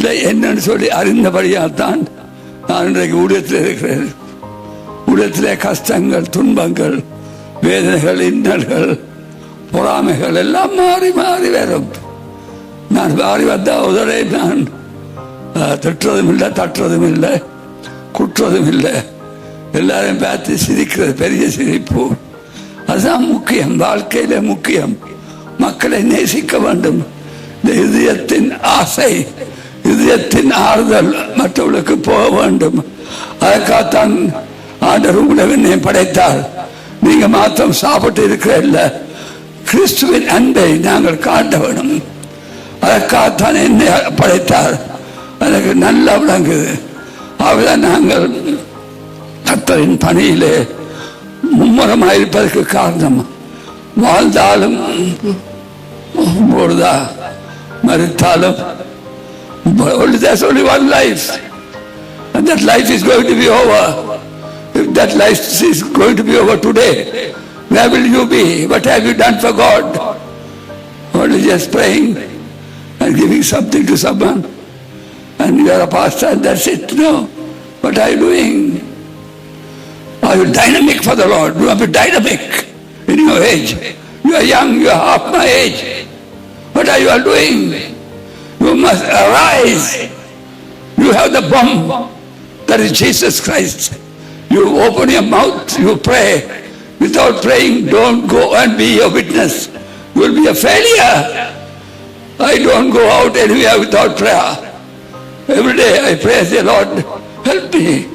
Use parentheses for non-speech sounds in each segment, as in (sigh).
இல்லை என்னன்னு சொல்லி அறிந்தபடியால் தான் நான் இன்றைக்கு ஊடகத்தில் இருக்கிறேன். ஊழியத்திலே கஷ்டங்கள் துன்பங்கள் வேதனைகள் இன்னல்கள் பொறாமைகள் எல்லாம் மாறி மாறி வரும். நான் மாறி வந்தால் உதரை நான் திட்டுறதும் இல்லை தட்டுறதும் இல்லை குற்றதும் இல்லை எல்லாரையும் பார்த்து சிரிக்கிறது பெரிய சிரிப்பு. அதுதான் முக்கியம் வாழ்க்கையில முக்கியம். மக்களை நேசிக்க வேண்டும். இந்த இதயத்தின் ஆசை இதயத்தின் ஆறுதல் மற்றவர்களுக்கு போக வேண்டும். அதற்காகத்தான் ஆண்டர் உங்களை என்னை படைத்தார். நீங்க மாத்திரம் சாப்பிட்டு இருக்கிற இல்ல. கிறிஸ்துவின் அன்பை நாங்கள் காட்ட வேணும் அதற்காகத்தான் என்னை படைத்தார். எனக்கு நல்லா விளங்குது அவதான் நாங்கள் கத்தரின் பணியிலே மும்முரமாயிருப்பதற்கு காரணம் வாழ்ந்தாலும் பொழுதா மறுத்தாலும் only there's only one life and that life is going to be over if that life is going to be over today where will you be what have you done for God only just praying and giving something to someone and you are a pastor and that's it no what are you doing are you dynamic for the Lord? You are dynamic in your age. You are young, you are half my age. What are you all doing? Must arise. You have the bomb. That is Jesus Christ. You open your mouth, you pray. Without praying, don't go and be a witness. You will be a failure. I don't go out anywhere without prayer. Every day I pray, say, Lord, help me.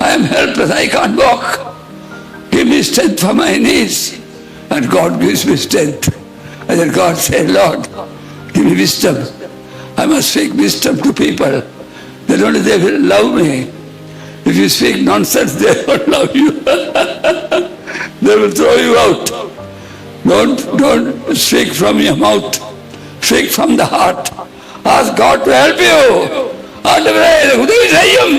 I am helpless, I can't walk. Give me strength for my knees. And God gives me strength. And then God said, Lord, give me wisdom. I must speak wisdom to people. Then only they will love me. If you speak nonsense, (laughs) they won't love you. (laughs) they will throw you out. Don't, don't speak from your mouth. Speak from the heart. Ask God to help you. ஆண்டவரே எனக்கு உதவி செய்யும்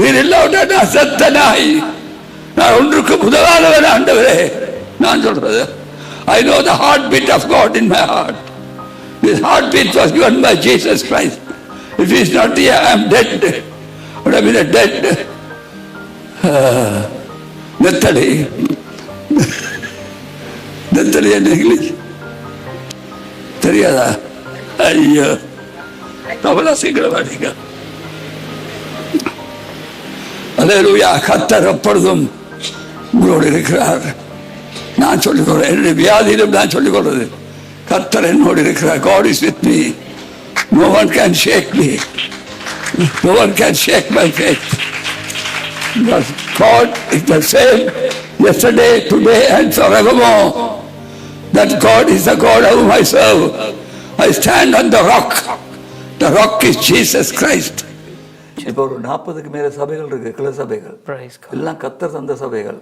நீர் இல்லாவிட்டா நான் செத்த நாய் நான் ஒன்றுக்கு உதவாதவன் ஆண்டவரே நான் சொல்றது I know the heartbeat of God in my heart. This heartbeat was given by Jesus Christ. If he is not here, I am dead. Would have been a dead uh, நெத்தலி நெத்தலி என்ன இங்கிலீஷ் தெரியாதா? ஐயோ. தவளா சீக்கிரம் வரீங்க அலையலூயா கத்தர் எப்பொழுதும் உங்களோடு இருக்கிறார். நான் சொல்லிக் கொள்றேன் என்னுடைய வியாதியிலும் நான் சொல்லிக் கொள்றது கத்தர் என்னோடு இருக்கிறார் is with me no one can shake me no one can shake my faith because God is the same yesterday today and forevermore that God is the God whom I serve I stand on the rock the rock is Jesus Christ இப்போ ஒரு நாற்பதுக்கு மேல சபைகள் இருக்கு கிளை சபைகள். எல்லாம் கத்தர் தந்த சபைகள்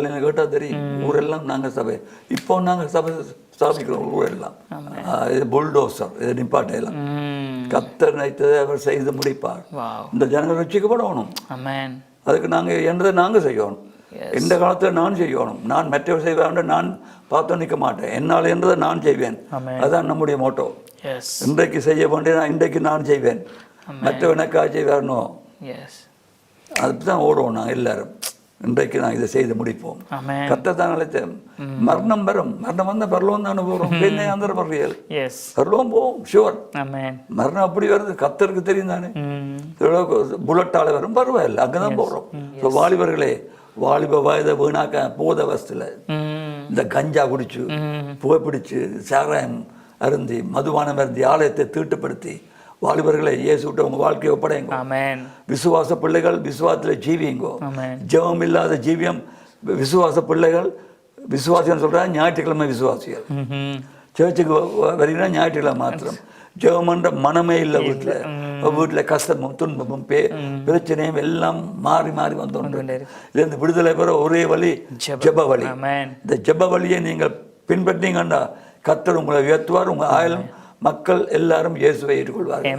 எனக்கு கேட்டா தெரியும் ஊரெல்லாம் நாங்க சபை இப்போ நாங்க சபை ஊரெல்லாம் ஆஹ் இது புல்டோசர் இது நிப்பாட்டையெல்லாம். கத்தர் நினைத்ததை அவர் செய்து முடிப்பார். இந்த ஜனங்கள் ரட்சிக்கப்படணும். அதுக்கு நாங்க என்றதை நாங்க செய்யணும். எந்த காலத்துல நான் செய்யணும் நான் மற்றவர் செய்வேன் நான் பார்த்து நிற்க மாட்டேன் என்னால் என்றதை நான் செய்வேன். அதான் நம்முடைய மோட்டோ. இன்றைக்கு செய்ய வேண்டிய நான் இன்றைக்கு நான் செய்வேன் மற்றவனுக்காக செய்வார்னோ. அதுதான் ஓடுவோம் நான் எல்லாரும் இன்றைக்கு நான் இதை செய்து முடிப்போம். Amen. கத்த தான் அழைத்தேன். மரணம் வரும். மரணம் வந்த பரலோகம் தானே போகிறோம் பின்ன அந்த பர்றியல் Yes. பரலோகம் போவோம் ஷுவர். மரணம் அப்படி வருது. கத்தருக்கு தெரியும் தானே. புல்லட்டால வரும். பரவாயில்ல. அங்கே தான் போகிறோம் ஸோ வாலிபர்களே வாலிப வயதை வீணாக்க போத வசத்தில். இந்த கஞ்சா குடிச்சு புகைப்பிடிச்சு சாராயம் அருந்தி மதுபானம் அருந்தி ஆலயத்தை தீட்டுப்படுத்தி வாலிபர்களை இயேசு விட்டு உங்க வாழ்க்கையை ஒப்படைங்க. விசுவாச பிள்ளைகள் விசுவாசத்துல ஜீவியுங்கோ. ஜெபம் இல்லாத ஜீவியம் விசுவாச பிள்ளைகள் விசுவாசிகள் சொல்றாங்க ஞாயிற்றுக்கிழமை விசுவாசிகள். சர்ச்சுக்கு வரீங்கன்னா ஞாயிற்றுக்கிழமை மாத்திரம். ஜெபம்ன்ற மனமே இல்லை வீட்டுல வீட்டுல கஷ்டமும் துன்பமும் பே பிரச்சனையும் எல்லாம் மாறி மாறி வந்தோம் இதுல விடுதலை பெற ஒரே வழி. ஜெப. வழி. இந்த ஜெப வழியை நீங்கள் பின்பற்றீங்கன்னா கத்தர் உங்களை உயர்த்துவார் உங்க ஆயிலும் மக்கள் எல்லாரும் இயேசுவை ஏற்றுக்கொள்வார்கள்.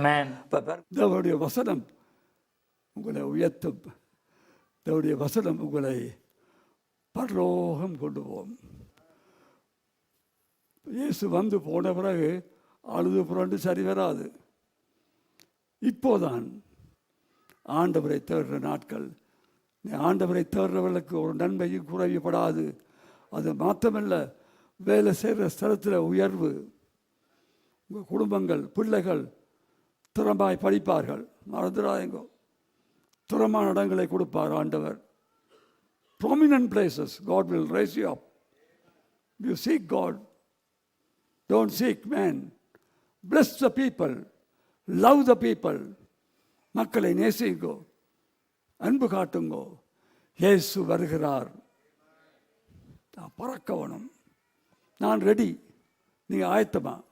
வசனம் உங்களை உயர்த்தும். தேவனுடைய வசனம் உங்களை பரலோகம் கொண்டு போகும். இயேசு வந்து போன பிறகு அழுது புரண்டு சரி வராது. இப்போதான் ஆண்டவரை தேடுற நாட்கள். ஆண்டவரை தேடுறவர்களுக்கு ஒரு நன்மையும் குறைவுபடாது. அது மாத்திரமல்ல வேலை செய்கிற ஸ்தலத்தில் உயர்வு. உங்கள் குடும்பங்கள் பிள்ளைகள் திறமாய் படிப்பார்கள். மறந்துடாதீங்கோ திறமான இடங்களை கொடுப்பார் ஆண்டவர். Prominent places God will raise you up you seek God don't seek man bless the people love the people மக்களை நேசிங்கோ. அன்பு காட்டுங்கோ. இயேசு வருகிறார். நான் பறக்கவனும் நான் ரெடி நீங்கள் ஆயத்தமா.